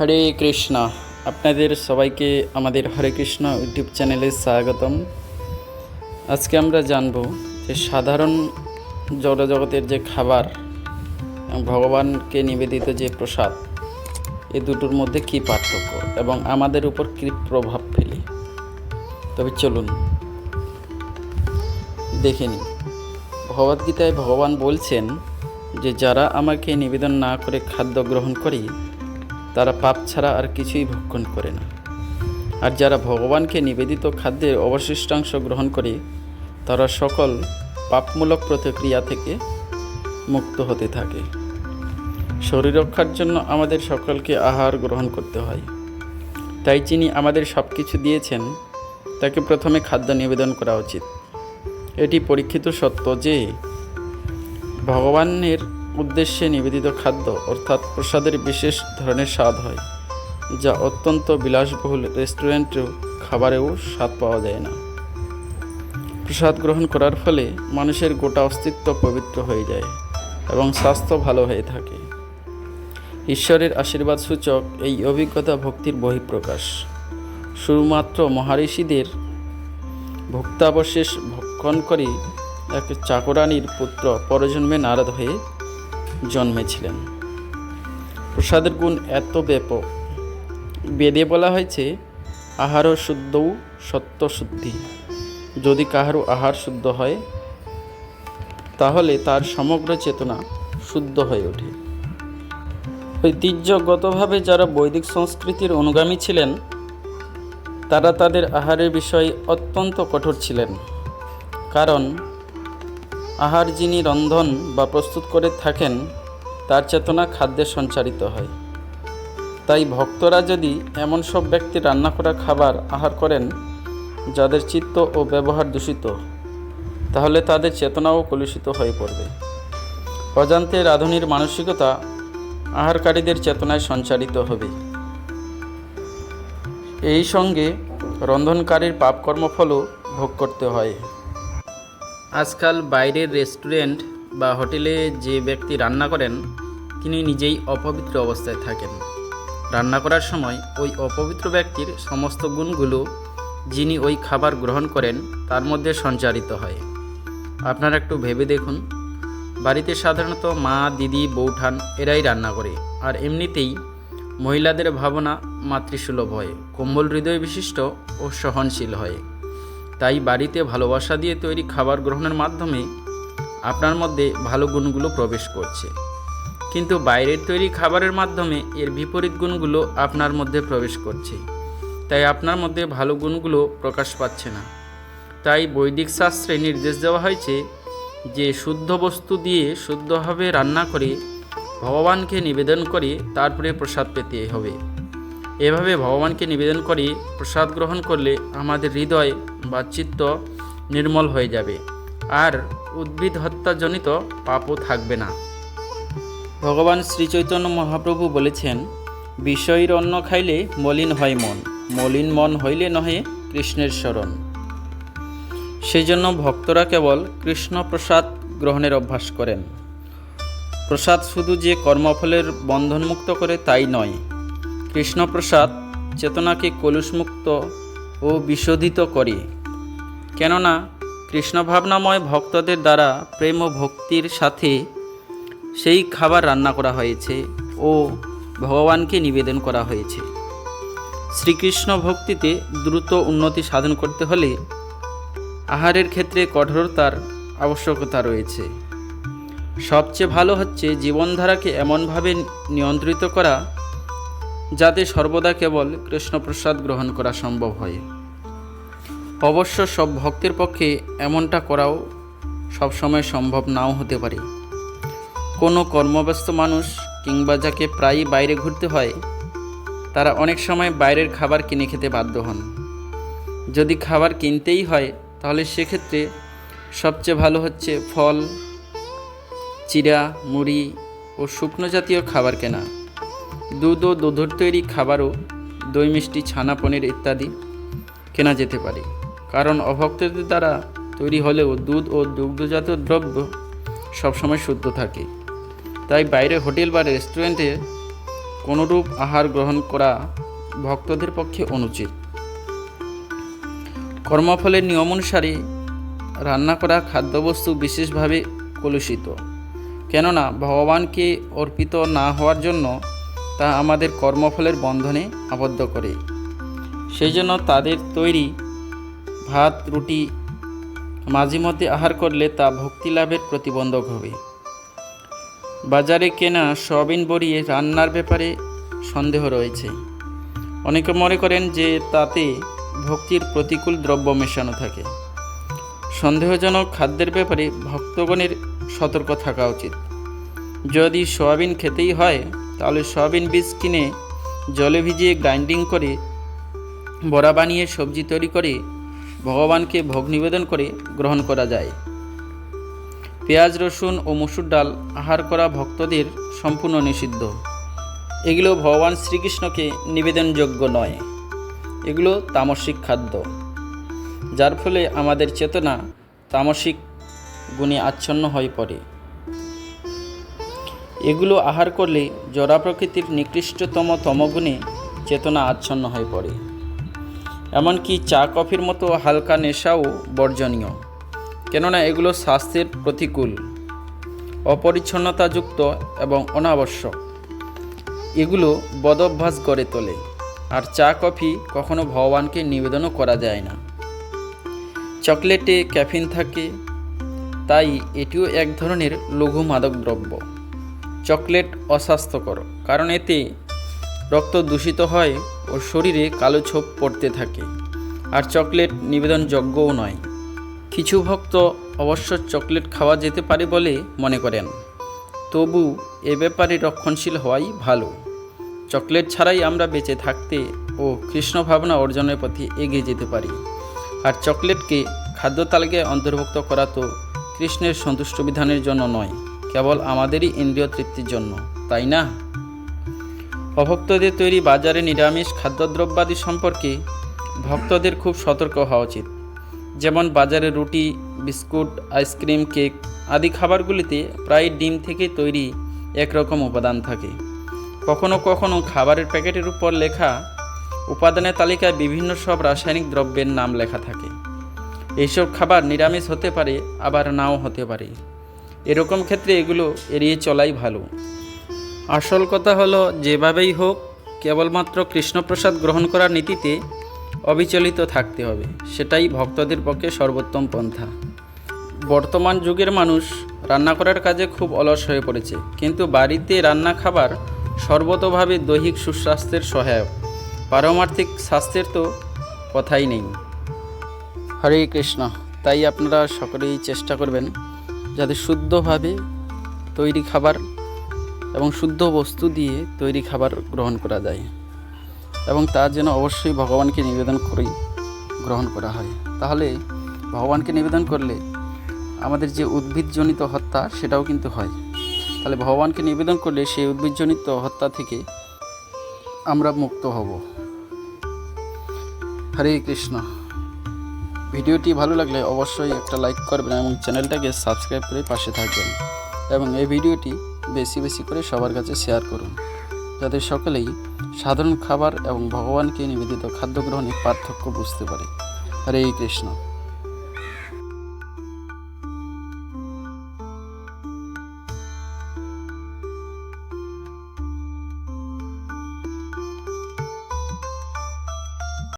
হরে কৃষ্ণ। আপনাদের সবাইকে আমাদের হরে কৃষ্ণ ইউটিউব চ্যানেলে স্বাগতম। আজকে আমরা জানব যে সাধারণ জড়জগতের যে খাবার, ভগবানকে নিবেদিত যে প্রসাদ এই দুটোর মধ্যে কী পার্থক্য এবং আমাদের উপর কী প্রভাব ফেলে? তবে চলুন, দেখে নিই। ভগবদ্গীতায় ভগবান বলছেন যে, যারা আমাকে নিবেদন না করে খাদ্য গ্রহণ করি তারা পাপ ছাড়া আর কিছুই ভক্ষণ করে না। আর যারা ভগবানকে নিবেদিত খাদ্যের অবশিষ্টাংশ গ্রহণ করে, তারা সকল পাপমূলক প্রতিক্রিয়া থেকে মুক্ত হতে থাকে। শরীর রক্ষার জন্য আমাদের সকলকে আহার গ্রহণ করতে হয়। তাই যিনি আমাদের সব কিছু দিয়েছেন, তাকে প্রথমে খাদ্য নিবেদন করা উচিত। এটি পরীক্ষিত সত্য যে, ভগবানের উদ্দেশ্যে নিবেদিত খাদ্য, অর্থাৎ প্রসাদের বিশেষ ধরনের স্বাদ হয়, যা অত্যন্ত বিলাসবহুল রেস্টুরেন্টেও খাবারেও স্বাদ পাওয়া যায় না। প্রসাদ গ্রহণ করার ফলে মানুষের গোটা অস্তিত্ব পবিত্র হয়ে যায় এবং স্বাস্থ্য ভালো হয়ে থাকে। ঈশ্বরের আশীর্বাদ সূচক এই অভিজ্ঞতা ভক্তির বহিঃপ্রকাশ। শুধুমাত্র মহারিষিদের ভক্তাবশেষ ভক্ষণ করে এক চাকরানির পুত্র পরজন্মে নারদ হয়ে জন্মেছিলেন। প্রসাদের গুণ এত ব্যাপক। বেদে বলা হয়েছে আহার শুদ্ধও সত্য শুদ্ধি। যদি কাহারও আহার শুদ্ধ হয়, তাহলে তার সমগ্র চেতনা শুদ্ধ হয়ে ওঠে। ঐতিহ্যগতভাবে যারা বৈদিক সংস্কৃতির অনুগামী ছিলেন, তারা তাদের আহারের বিষয়ে অত্যন্ত কঠোর ছিলেন। কারণ আহার যিনি রন্ধন বা প্রস্তুত করে থাকেন, তার চেতনা খাদ্যে সঞ্চারিত হয়। তাই ভক্তরা যদি এমন সব ব্যক্তি রান্না করা খাবার আহার করেন, যাদের চিত্ত ও ব্যবহার দূষিত, তাহলে তাদের চেতনাও কলুষিত হয়ে পড়বে। অজান্তে রাধুনির মানসিকতা আহারকারীদের চেতনায় সঞ্চারিত হবে। এই সঙ্গে রন্ধনকারীর পাপকর্মফলও ভোগ করতে হয়। আজকাল বাইরের রেস্টুরেন্ট বা হোটেলে যে ব্যক্তি রান্না করেন, তিনি নিজেই অপবিত্র অবস্থায় থাকেন। রান্না করার সময় ওই অপবিত্র ব্যক্তির সমস্ত গুণগুলো যিনি ওই খাবার গ্রহণ করেন, তার মধ্যে সঞ্চারিত হয়। আপনারা একটু ভেবে দেখুন, বাড়িতে সাধারণত মা, দিদি বৌঠান এরাই রান্না করে, আর এমনিতেই মহিলাদের ভাবনা মাতৃসুলভ হয়, কোমল হৃদয় বিশিষ্ট ও সহনশীল হয়। তাই বাড়িতে ভালোবাসা দিয়ে তৈরি খাবার গ্রহণের মাধ্যমে আপনার মধ্যে ভালো গুণগুলো প্রবেশ করছে। কিন্তু বাইরের তৈরি খাবারের মাধ্যমে এর বিপরীত গুণগুলো আপনার মধ্যে প্রবেশ করছে। তাই আপনার মধ্যে ভালো গুণগুলো প্রকাশ পাচ্ছে না। তাই বৈদিক শাস্ত্রে নির্দেশ দেওয়া হয়েছে যে শুদ্ধ বস্তু দিয়ে শুদ্ধভাবে রান্না করে ভগবানকে নিবেদন করে তারপরে প্রসাদ পেতে হবে। এভাবে ভগবানকে নিবেদন করে প্রসাদ গ্রহণ করলে আমাদের হৃদয় বা চিত্ত নির্মল হয়ে যাবে। আর উদ্ভিদ হত্যাজনিত পাপও থাকবে না। ভগবান শ্রীচৈতন্য মহাপ্রভু বলেছেন, বিষয়ের অন্ন খাইলে মলিন হয় মন, মলিন মন হইলে নহে কৃষ্ণের স্মরণ। সেই জন্য ভক্তরা কেবল কৃষ্ণ প্রসাদ গ্রহণের অভ্যাস করেন। প্রসাদ শুধু যে কর্মফলের বন্ধনমুক্ত করে তাই নয়, কৃষ্ণপ্রসাদ চেতনাকে কলুষমুক্ত ও বিশোধিত করে। কেননা কৃষ্ণভাবনাময় ভক্তদের দ্বারা প্রেম ও ভক্তির সাথে সেই খাবার রান্না করা হয়েছে ও ভগবানকে নিবেদন করা হয়েছে। শ্রীকৃষ্ণ ভক্তিতে দ্রুত উন্নতি সাধন করতে হলে আহারের ক্ষেত্রে কঠোরতার আবশ্যকতা রয়েছে। সবচেয়ে ভালো হচ্ছে জীবনধারাকে এমনভাবে নিয়ন্ত্রিত করা যাতে সর্বদা কেবল কৃষ্ণপ্রসাদ গ্রহণ করা সম্ভব হয়। অবশ্য সব ভক্তের পক্ষে এমনটা করাও সবসময় সম্ভব নাও হতে পারে। কোনো কর্মব্যস্ত মানুষ কিংবা যাকে প্রায়ই বাইরে ঘুরতে হয়, তারা অনেক সময় বাইরের খাবার কিনে খেতে বাধ্য হন। যদি খাবার কিনতেই হয়, তাহলে সেক্ষেত্রে সবচেয়ে ভালো হচ্ছে ফল চিরা মুড়ি ও শুকনো জাতীয় খাবার কেনা। দুধ ও দুধের তৈরি খাবারও দই, মিষ্টি, ছানা, পনির ইত্যাদি কেনা যেতে পারে। কারণ অভক্তদের দ্বারা তৈরি হলেও দুধ ও দুগ্ধজাত দ্রব্য সবসময় শুদ্ধ থাকে। তাই বাইরে হোটেল বা রেস্টুরেন্টে কোনরূপ আহার গ্রহণ করা ভক্তদের পক্ষে অনুচিত। কর্মফলের নিয়ম অনুসারে রান্না করা খাদ্যবস্তু বিশেষভাবে কলুষিত। কেননা ভগবানকে অর্পিত না হওয়ার জন্য তা আমাদের কর্মফলের বন্ধনে আবদ্ধ করে। সেই জন্য তাদের তৈরি ভাত, রুটি মাঝে মধ্যে আহার করলে তা ভক্তি লাভের প্রতিবন্ধক হবে। বাজারে কেনা সয়াবিন বড়িয়ে রান্নার ব্যাপারে সন্দেহ রয়েছে। অনেকে মনে করেন যে তাতে ভক্তির প্রতিকূল দ্রব্য মেশানো থাকে। সন্দেহজনক খাদ্যের ব্যাপারে ভক্তগণের সতর্ক থাকা উচিত। যদি সয়াবিন খেতেই হয়, তাহলে সয়াবিন বীজ কিনে জলে ভিজিয়ে গ্রাইন্ডিং করে বড়া বানিয়ে সবজি তৈরি করে ভগবানকে ভোগ নিবেদন করে গ্রহণ করা যায়। পেঁয়াজ, রসুন ও মসুর ডাল আহার করা ভক্তদের সম্পূর্ণ নিষিদ্ধ। এগুলো ভগবান শ্রীকৃষ্ণকে নিবেদনযোগ্য নয়। এগুলো তামসিক খাদ্য। যার ফলে আমাদের চেতনা তামসিক গুণে আচ্ছন্ন হয়ে পড়ে। এগুলো আহার করলে জরা প্রকৃতির নিকৃষ্টতম তমগুণে চেতনা আচ্ছন্ন হয়ে পড়ে। এমনকি চা কফির মতো হালকা নেশাও বর্জনীয়। কেননা এগুলো স্বাস্থ্যের প্রতিকূল, অপরিচ্ছন্নতাযুক্ত এবং অনাবশ্যক। এগুলো বদভ্যাস গড়ে তোলে, আর চা কফি কখনো ভগবানকে নিবেদনও করা যায় না। চকলেটে ক্যাফিন থাকে, তাই এটিও এক ধরনের লঘু মাদক দ্রব্য। চকলেট অস্বাস্থ্যকর, কারণ এতে রক্ত দূষিত হয় ও শরীরে কালো ছোপ পড়তে থাকে। আর চকলেট নিবেদনযোগ্যও নয়। কিছু ভক্ত অবশ্য চকলেট খাওয়া যেতে পারে বলে মনে করেন। তবু এ ব্যাপারে রক্ষণশীল হওয়াই ভালো। চকলেট ছাড়াই আমরা বেঁচে থাকতে ও কৃষ্ণ ভাবনা অর্জনের পথে এগিয়ে যেতে পারি। আর চকলেটকে খাদ্য তালিকায় অন্তর্ভুক্ত করা তো কৃষ্ণের সন্তুষ্ট বিধানের জন্য নয়, কেবল আমাদেরই ইন্দ্রিয় তৃপ্তির জন্য, তাই না? অভক্তদের তৈরি বাজারে নিরামিষ খাদ্যদ্রব্যাদি সম্পর্কে ভক্তদের খুব সতর্ক হওয়া উচিত। যেমন বাজারে রুটি, বিস্কুট, আইসক্রিম, কেক আদি খাবারগুলিতে প্রায় ডিম থেকে তৈরি একরকম উপাদান থাকে। কখনো কখনো খাবারের প্যাকেটের উপর লেখা উপাদানের তালিকায় বিভিন্ন সব রাসায়নিক দ্রব্যের নাম লেখা থাকে। এইসব খাবার নিরামিষ হতে পারে, আবার নাও হতে পারে। এরকম ক্ষেত্রে এগুলো এড়িয়ে চলাই ভালো। আসল কথা হলো, যেভাবেই হোক, কেবলমাত্র কৃষ্ণপ্রসাদ গ্রহণ করার নীতিতে অবিচলিত থাকতে হবে। সেটাই ভক্তদের পক্ষে সর্বোত্তম পন্থা। বর্তমান যুগের মানুষ রান্না করার কাজে খুব অলস হয়ে পড়েছে। কিন্তু বাড়িতে রান্না খাবার সর্বতভাবে দৈহিক সুস্বাস্থ্যের সহায়ক। পারমার্থিক স্বাস্থ্যের তো কথাই নেই। হরে কৃষ্ণ। তাই আপনারা সকলেই চেষ্টা করবেন, যাতে শুদ্ধভাবে তৈরি খাবার এবং শুদ্ধ বস্তু দিয়ে তৈরি খাবার গ্রহণ করা যায় এবং তা যেন অবশ্যই ভগবানকে নিবেদন করেই গ্রহণ করা হয়। তাহলে ভগবানকে নিবেদন করলে আমাদের যে উদ্ভিদজনিত হত্যা সেটাও কিন্তু হয়। তাহলে ভগবানকে নিবেদন করলে সেই উদ্ভিদজনিত হত্যা থেকে আমরা মুক্ত হব। হরে কৃষ্ণ। ভিডিওটি ভালো লাগলে অবশ্যই একটা লাইক করবেন এবং চ্যানেলটাকে সাবস্ক্রাইব করে পাশে থাকবেন। এবং এই ভিডিওটি বেশি বেশি করে সবার কাছে শেয়ার করুন, যাতে সকলেই সাধারণ খাবার এবং ভগবানকে নিবেদিত খাদ্য গ্রহণের পার্থক্য বুঝতে পারে। হরে কৃষ্ণ।